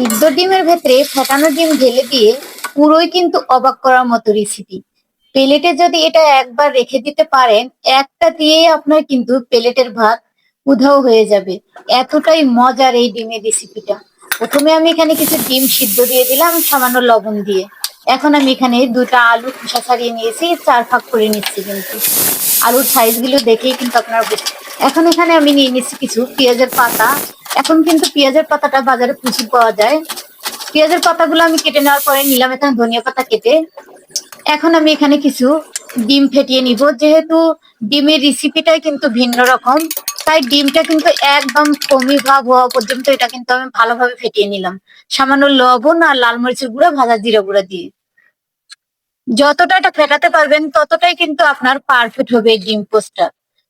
সিদ্ধ ডিমের ভেতরে ফেটানো ডিম ঢেলে দিয়ে পুরোই কিন্তু অবাক করার মতো রেসিপি প্লেটে যদি এটা একবার রেখে দিতে পারেন, একটা দিয়েই আপনার কিন্তু প্লেটের ভাত উধাও হয়ে যাবে। এতটাই মজার এই ডিমের রেসিপিটা প্রথমে আমি এখানে কিছু ডিম সিদ্ধ দিয়ে দিলাম, সামান্য লবণ দিয়ে। এখন আমি এখানে দুটা আলু খোসা ছাড়িয়ে নিয়েছি, চার ভাগ করে নিচ্ছি কিন্তু। আলুর সাইজগুলো দেখেই কিন্তু আপনার এখন এখানে আমি নিয়ে নিচ্ছি কিছু পেঁয়াজের পাতা এখন কিন্তু পেঁয়াজের পাতাটা বাজারে প্রচুর পাওয়া যায়। পেঁয়াজের পাতাগুলো আমি কেটে নেওয়ার পরে নিলাম এখানে ধনিয়া পাতা কেটে। এখন আমি এখানে কিছু ডিম ফেটিয়ে নিব। যেহেতু ডিমের রেসিপিটাই কিন্তু ভিন্ন রকম, তাই ডিমটা কিন্তু একদম কমি ভাব হওয়া পর্যন্ত এটা কিন্তু আমি ভালোভাবে ফেটিয়ে নিলাম। সামান্য লবণ আর লাল মরিচের গুঁড়া, ভাজা জিরা গুঁড়া দিয়ে। যতটা এটা ফেটাতে পারবেন, ততটাই কিন্তু আপনার পারফেক্ট হবে ডিম পোস্টটা।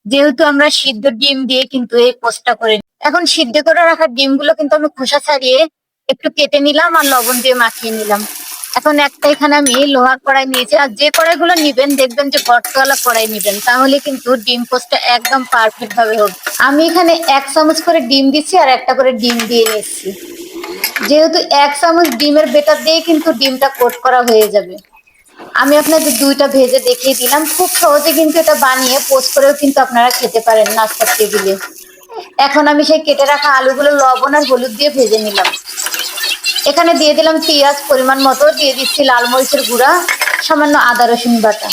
যেহেতু আমরা সিদ্ধ ডিম দিয়ে কিন্তু এই পোস্টটা করে। এখন সিদ্ধ করে রাখা ডিমগুলো কিন্তু আমি খোসা ছাড়িয়ে একটু কেটে নিলাম আর লবণ দিয়ে মাখিয়ে নিলাম। এখন একটা এখানে আমি লোহার কড়াই নিয়েছি আর যে কড়াইগুলো নিবেন, দেখবেন যে গর্তওয়ালা কড়াই নিবেন, তাহলে কিন্তু ডিম পোস্টটা একদম পারফেক্ট ভাবে হবে। আমি এখানে এক চামচ করে ডিম দিচ্ছি আর একটা করে ডিম দিয়ে নিচ্ছি। যেহেতু এক চামচ ডিমের বেটার দিয়ে কিন্তু ডিমটা কোট করা হয়ে যাবে। আমি আপনাদের দুইটা ভেজে দেখিয়ে দিলাম। খুব সহজে কিন্তু এটা বানিয়ে পোস্ট করেও কিন্তু আপনারা খেতে পারেন নাস্তার টেবিলে। এখন আমি সেই কেটে রাখা আলুগুলো লবণ আর হলুদ দিয়ে ভেজে নিলাম। এখানে দিয়ে দিলাম পেঁয়াজ পরিমাণ মতো, দিয়ে দিচ্ছি লাল মরিচের গুঁড়া, সামান্য আদা রসুন বাটা।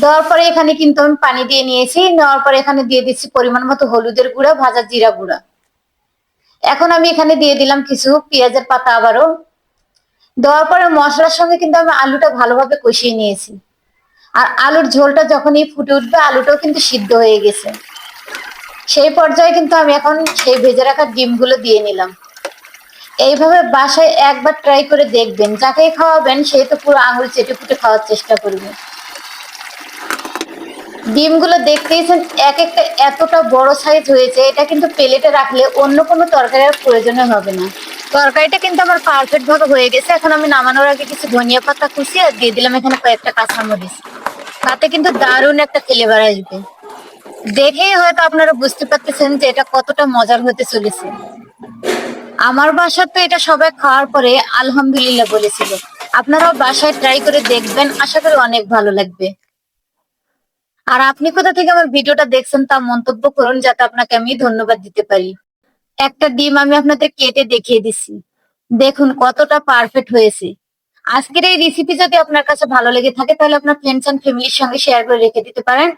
দেওয়ার পরে এখানে কিন্তু আমি পানি দিয়ে নিয়েছি, নেওয়ার পরে এখানে দিয়ে দিচ্ছি পরিমাণ মতো হলুদের গুঁড়া, ভাজা জিরা গুঁড়া। এখন আমি এখানে দিয়ে দিলাম কিছু পেঁয়াজের পাতা আবারও। দেওয়ার পরে মশলার সঙ্গে কিন্তু আমি আলুটা ভালোভাবে কষিয়ে নিয়েছি। আর আলুর ঝোলটা যখনই ফুটে উঠবে, আলুটাও কিন্তু সিদ্ধ হয়ে গেছে। সেই পর্যায়ে কিন্তু আমি এখন সেই ভেজে রাখা ডিমগুলো দিয়ে নিলাম। এইভাবে বাসায় একবার ট্রাই করে দেখবেন, যাকেই খাওয়াবেন সেই তো পুরো আঙুল চেটে ফুটে খাওয়ার চেষ্টা করবে। ডিমগুলো দেখতেইছেন এক একটা এতটা বড় সাইজ হয়েছে, এটা কিন্তু প্লেটে রাখলে অন্য কোনো তরকারি আর প্রয়োজনে হবে না। তরকারিটা কিন্তু আমার পারফেক্ট ভাবে হয়ে গেছে। এখন আমি নামানোর আগে কিছু ধনিয়া পাতা কুচি আর দিয়ে দিলাম এখানে কয়েকটা কাঁচামরিচ। তাতে কিন্তু দারুণ একটা ফ্লেভার আসবে। দেখেই হয়তো আপনারা বুঝতে পারতেছেন যে এটা কতটা মজার হতে চলেছে। আমার বাসার তো এটা সবাই খাওয়ার পরে আলহামদুলিল্লাহ বলেছিল। আপনারাও বাসায় ট্রাই করে দেখবেন, আশা করি অনেক ভালো লাগবে। আর আপনি কোথা থেকে আমার ভিডিওটা দেখছেন তা মন্তব্য করুন, যাতে আপনাকে আমি ধন্যবাদ দিতে পারি। একটা ডিম আমি আপনাদের কেটে দেখিয়ে দিচ্ছি দেখুন কতটা পারফেক্ট হয়েছে। আজকের এই রেসিপি যদি আপনার কাছে ভালো লেগে থাকে, তাহলে আপনার ফ্রেন্ডস এন্ড ফ্যামিলির সঙ্গে শেয়ার করে রেখে দিতে পারেন।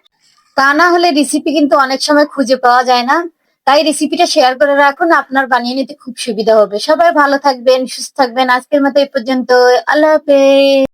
তা না হলে রেসিপি কিন্তু অনেক সময় খুঁজে পাওয়া যায় না। তাই রেসিপিটা শেয়ার করে রাখুন, আপনার বানিয়ে নিতে খুব সুবিধা হবে। সবাই ভালো থাকবেন, সুস্থ থাকবেন। আজকের মতো এই পর্যন্ত আল্লাহ হাফেজ।